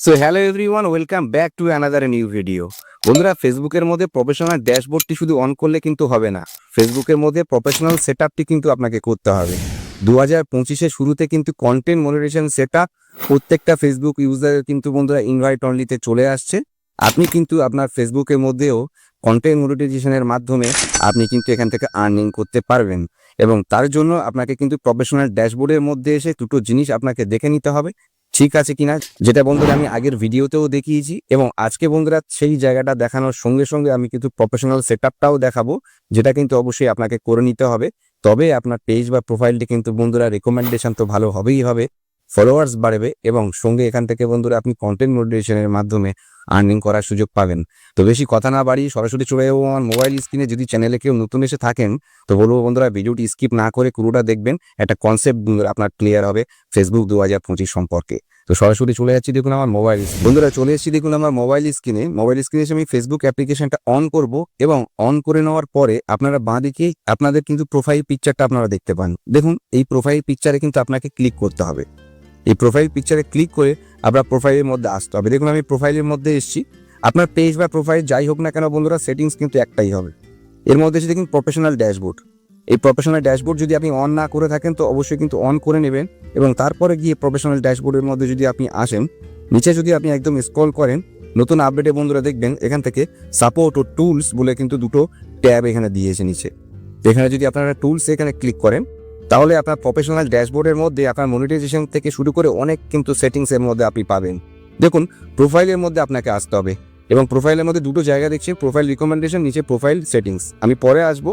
So hello everyone welcome back to another new video বন্ধুরা ফেসবুকের মধ্যে প্রফেশনাল ড্যাশবোর্ডটি শুধু অন করলে কিন্তু হবে না। ফেসবুকের মধ্যে প্রফেশনাল সেট কিন্তু আপনাকে করতে হবে। দু হাজার পঁচিশের শুরুতে কিন্তু কন্টেন্ট মনিটেশন সেট প্রত্যেকটা ফেসবুক ইউজারের কিন্তু বন্ধুরা ইনভাইট অনলিতে চলে আসছে। আপনি কিন্তু আপনার ফেসবুকের মধ্যেও কন্টেন্ট মনিটাইজেশনের মাধ্যমে আপনি কিন্তু এখান থেকে আর্নিং করতে পারবেন। এবং তার জন্য আপনাকে কিন্তু প্রফেশনাল ড্যাশবোর্ডের মধ্যে এসে দুটো জিনিস আপনাকে দেখে নিতে হবে। ঠিক আছে কিনা, যেটা বন্ধুরা আমি আগের ভিডিওতেও দেখিয়েছি এবং আজকে বন্ধুরা সেই জায়গাটা দেখানোর সঙ্গে সঙ্গে আমি কিন্তু প্রফেশনাল সেট দেখাবো, যেটা কিন্তু অবশ্যই আপনাকে করে নিতে হবে। তবে আপনার পেজ বা প্রোফাইলটি কিন্তু বন্ধুরা রেকমেন্ডেশন তো ভালো হবেই হবে। ফলোয়ার্স বাড়বে এবং সঙ্গে এখান থেকে বন্ধুরা আপনি কন্টেন্ট মোটিভেশনের মাধ্যমে আর্নিং করার সুযোগ পাবেন। তো বেশি কথা না বাড়ি সরাসরি চলে যাব আমার মোবাইল স্ক্রিনে যদি চ্যানেলে কেউ নতুন এসে থাকেন, তো বলব বন্ধুরা ভিডিওটি স্কিপ না করে পুরোটা দেখবেন। একটা কনসেপ্ট আপনার ক্লিয়ার হবে ফেসবুক দু হাজার পঁচিশ সম্পর্কে। তো সরাসরি চলে যাচ্ছি, দেখুন আমার মোবাইল বন্ধুরা চলে এসেছি, দেখুন আমার মোবাইল স্ক্রিনে মোবাইল স্ক্রিনে এসে আমি ফেসবুক অ্যাপ্লিকেশনটা অন করব এবং অন করে নেওয়ার পরে আপনারা বাঁদিকে আপনাদের কিন্তু প্রোফাইল পিকচারটা আপনারা দেখতে পান। দেখুন, এই প্রোফাইল পিকচারে কিন্তু আপনাকে ক্লিক করতে হবে। এই প্রোফাইল পিকচারে ক্লিক করে আপনার প্রোফাইলের মধ্যে আসতে হবে। দেখুন, আমি প্রোফাইলের মধ্যে এসেছি। আপনার পেজ বা প্রোফাইল যাই হোক না কেন বন্ধুরা সেটিংস কিন্তু একটাই হবে। এর মধ্যে এসে দেখুন প্রফেশনাল ড্যাশবোর্ড এই প্রফেশনাল ড্যাশবোর্ড যদি আপনি অন না করে থাকেন, তো অবশ্যই কিন্তু অন করে নেবেন এবং তারপরে গিয়ে প্রফেশনাল ড্যাশবোর্ডের মধ্যে যদি আপনি আসেন, নিচে যদি আপনি একদম স্ক্রল করেন, নতুন আপডেটে বন্ধুরা দেখবেন, এখান থেকে সাপোর্ট ও টুলস বলে কিন্তু দুটো ট্যাব এখানে দিয়েছে নিচে। এখানে যদি আপনারা টুলস এখানে ক্লিক করেন তাহলে আপনার প্রফেশনাল ড্যাশবোর্ডের মধ্যে আপনার মনিটাইজেশন থেকে শুরু করে অনেক কিন্তু সেটিংস এর মধ্যে আপনি পাবেন। দেখুন প্রোফাইলের মধ্যে আপনাকে আসতে হবে এবং প্রোফাইলের মধ্যে দুটো জায়গা দেখছি প্রোফাইল রিকমেন্ডেশন নিচে প্রোফাইল সেটিংস আমি পরে আসব।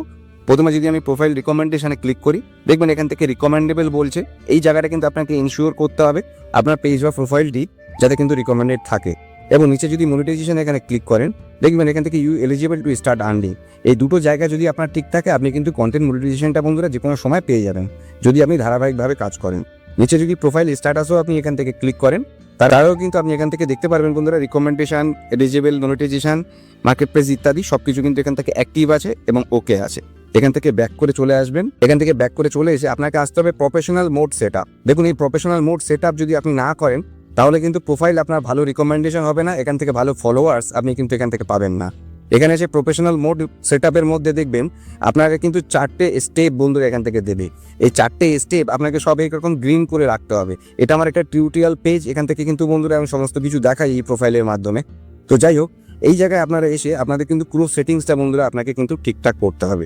প্রথমে যদি আমি প্রোফাইল রিকমেন্ডেশনে ক্লিক করি, দেখবেন এখান থেকে রিকমেন্ডেবল বলছে। এই জায়গাটা কিন্তু আপনাকে ইনশিওর করতে হবে। আপনার পেজ বা প্রোফাইলটি যাতে কিন্তু রিকমেন্ডেড থাকে। এবং নিচে যদি মনিটাইজেশন এখানে ক্লিক করেন, দেখবেন এখান থেকে you eligible to start earning এই দুটো জায়গা যদি আপনার ঠিক থাকে, আপনি কিন্তু কন্টেন্ট মনিটাইজেশনটা বন্ধুরা যে কোনো সময় পেয়ে যাবেন, যদি আপনি ধারাবাহিকভাবে কাজ করেন। নিচে যদি প্রোফাইল স্ট্যাটাসও আপনি এখান থেকে ক্লিক করেন, তার আগেও কিন্তু আপনি এখান থেকে দেখতে পারবেন বন্ধুরা recommendation eligible monetization marketplace ইত্যাদি সব কিছু কিন্তু এখান থেকে অ্যাক্টিভ আছে এবং ওকে আছে। এখান থেকে ব্যাক করে চলে আসবেন। এখান থেকে ব্যাক করে চলে এসে আপনাকে আসতে হবে প্রফেশনাল মোড সেট দেখুন এই প্রফেশনাল মোড সেট যদি আপনি না করেন তাহলে কিন্তু প্রোফাইল আপনার ভালো রিকমেন্ডেশন হবে না, এখান থেকে ভালো ফলোয়ার্স আপনি কিন্তু এখান থেকে পাবেন না। এখানে এসে প্রফেশনাল মোড সেট মধ্যে দেখবেন, আপনাকে কিন্তু চারটে স্টেপ বন্ধুরা এখান থেকে দেবে। এই চারটে স্টেপ আপনাকে সব এরকম গ্রিন করে রাখতে হবে। এটা আমার একটা টিউটোরিয়াল পেজ এখান থেকে কিন্তু বন্ধুরা আমি সমস্ত কিছু দেখাই এই প্রোফাইলের মাধ্যমে। তো যাই হোক, এই জায়গায় আপনারা এসে আপনাদের কিন্তু পুরো সেটিংসটা বন্ধুরা আপনাকে কিন্তু ঠিকঠাক করতে হবে।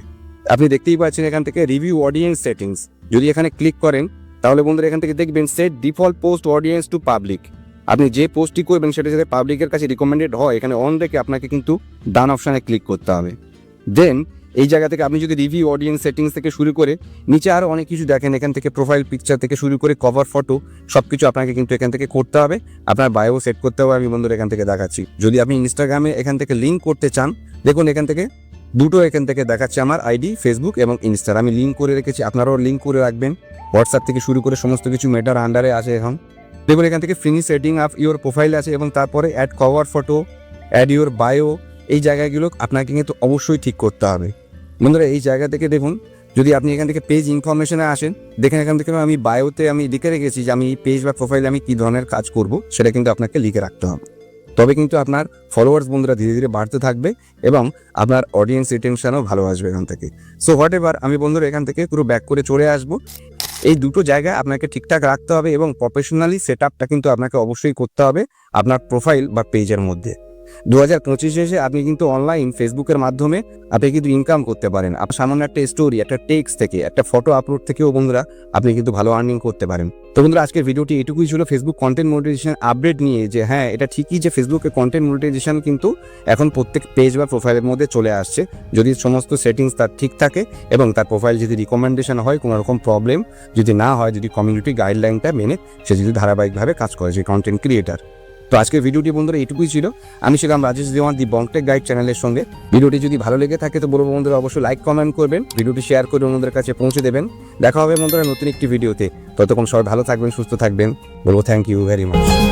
আপনি দেখতেই পাচ্ছেন এখান থেকে রিভিউ অডিয়েন্স সেটিংস যদি এখানে ক্লিক করেন তাহলে বন্ধুরা এখান থেকে দেখবেন set default post audience to public আপনি যে পোস্টটি করবেন সেটা যাতে পাবলিকের কাছে রিকমেন্ডেড হয়, এখানে অন রেখে আপনাকে কিন্তু ডান অপশানে ক্লিক করতে হবে। দেন এই জায়গা থেকে আপনি যদি রিভিউ অডিয়েন্স সেটিংস থেকে শুরু করে, নিচে আরও অনেক কিছু দেখেন, এখান থেকে প্রোফাইল পিকচার থেকে শুরু করে কভার ফটো সব কিছু আপনাকে কিন্তু এখান থেকে করতে হবে। আপনার বায়ো সেট করতে হবে, আমি বন্ধুরা এখান থেকে দেখাচ্ছি। যদি আপনি ইনস্টাগ্রামে এখান থেকে লিঙ্ক করতে চান, দেখুন এখান থেকে দুটো এখান থেকে দেখাচ্ছে আমার আইডি ফেসবুক এবং ইনস্টার আমি লিঙ্ক করে রেখেছি, আপনারাও লিঙ্ক করে রাখবেন। হোয়াটসঅ্যাপ থেকে শুরু করে সমস্ত কিছু মেটার আন্ডারে আছে এখন। দেখুন, এখান থেকে finish setting up your profile আছে এবং তারপরে add cover photo add your bio এই জায়গাগুলো আপনাকে কিন্তু অবশ্যই ঠিক করতে হবে। বন্ধুরা, এই জায়গা থেকে দেখুন, যদি আপনি এখান থেকে পেজ ইনফরমেশনে আসেন, দেখেন এখান থেকে আমি বায়োতে আমি লিখে রেখেছি যে আমি এই পেজ বা প্রোফাইলে আমি কী ধরনের কাজ করব, সেটা কিন্তু আপনাকে লিখে রাখতে হবে। তবে কিন্তু আপনার ফলোয়ার্স বন্ধুরা ধীরে ধীরে বাড়তে থাকবে এবং আপনার অডিয়েন্স রিটেনশনও ভালো আসবে এখান থেকে। সো হোয়াট এভার আমি বন্ধুরা এখান থেকে পুরো ব্যাক করে চলে আসব। এই দুটো জায়গায় আপনাকে ঠিকঠাক রাখতে হবে এবং প্রফেশনালি সেট কিন্তু আপনাকে অবশ্যই করতে হবে আপনার প্রোফাইল বা পেজের মধ্যে। দু হাজার পঁচিশে এসে আপনি কিন্তু অনলাইন ফেসবুকের মাধ্যমে আপনি কিন্তু ইনকাম করতে পারেন। আপনার সামান্য একটা স্টোরি একটা টেক্সট থেকে, একটা ফটো আপলোড থেকেও বন্ধুরা আপনি কিন্তু ভালো আর্নিং করতে পারেন। তো বন্ধুরা, আজকের ভিডিওটি এটুকুই ছিল ফেসবুক কন্টেন্ট মনিটাইজেশন আপডেট নিয়ে যে হ্যাঁ এটা ঠিকই যে ফেসবুকে কন্টেন্ট মনিটাইজেশন কিন্তু এখন প্রত্যেক পেজ বা প্রোফাইলের মধ্যে চলে আসছে। যদি সমস্ত সেটিংস তার ঠিক থাকে এবং তার প্রোফাইল যদি রিকমেন্ডেশন হয়, কোনো রকম প্রবলেম যদি না হয়, যদি কমিউনিটি গাইডলাইনটা মেনে সে যদি ধারাবাহিকভাবে কাজ করে যে কন্টেন্ট ক্রিয়েটার তো আজকের ভিডিওটি বন্ধুরা এটুকুই ছিল। আমি ছিলাম রাজেশ দেওয়ান, দি বংটেক গাইড চ্যানেলের সঙ্গে। ভিডিওটি যদি ভালো লেগে থাকে, তো বলব বন্ধুরা অবশ্যই লাইক কমেন্ট করবেন। ভিডিওটি শেয়ার করে অন্যদের কাছে পৌঁছে দেবেন। দেখা হবে বন্ধুরা নতুন একটি ভিডিওতে। ততক্ষণ সবাই ভালো থাকবেন, সুস্থ থাকবেন। বলব থ্যাংক ইউ ভেরি মাচ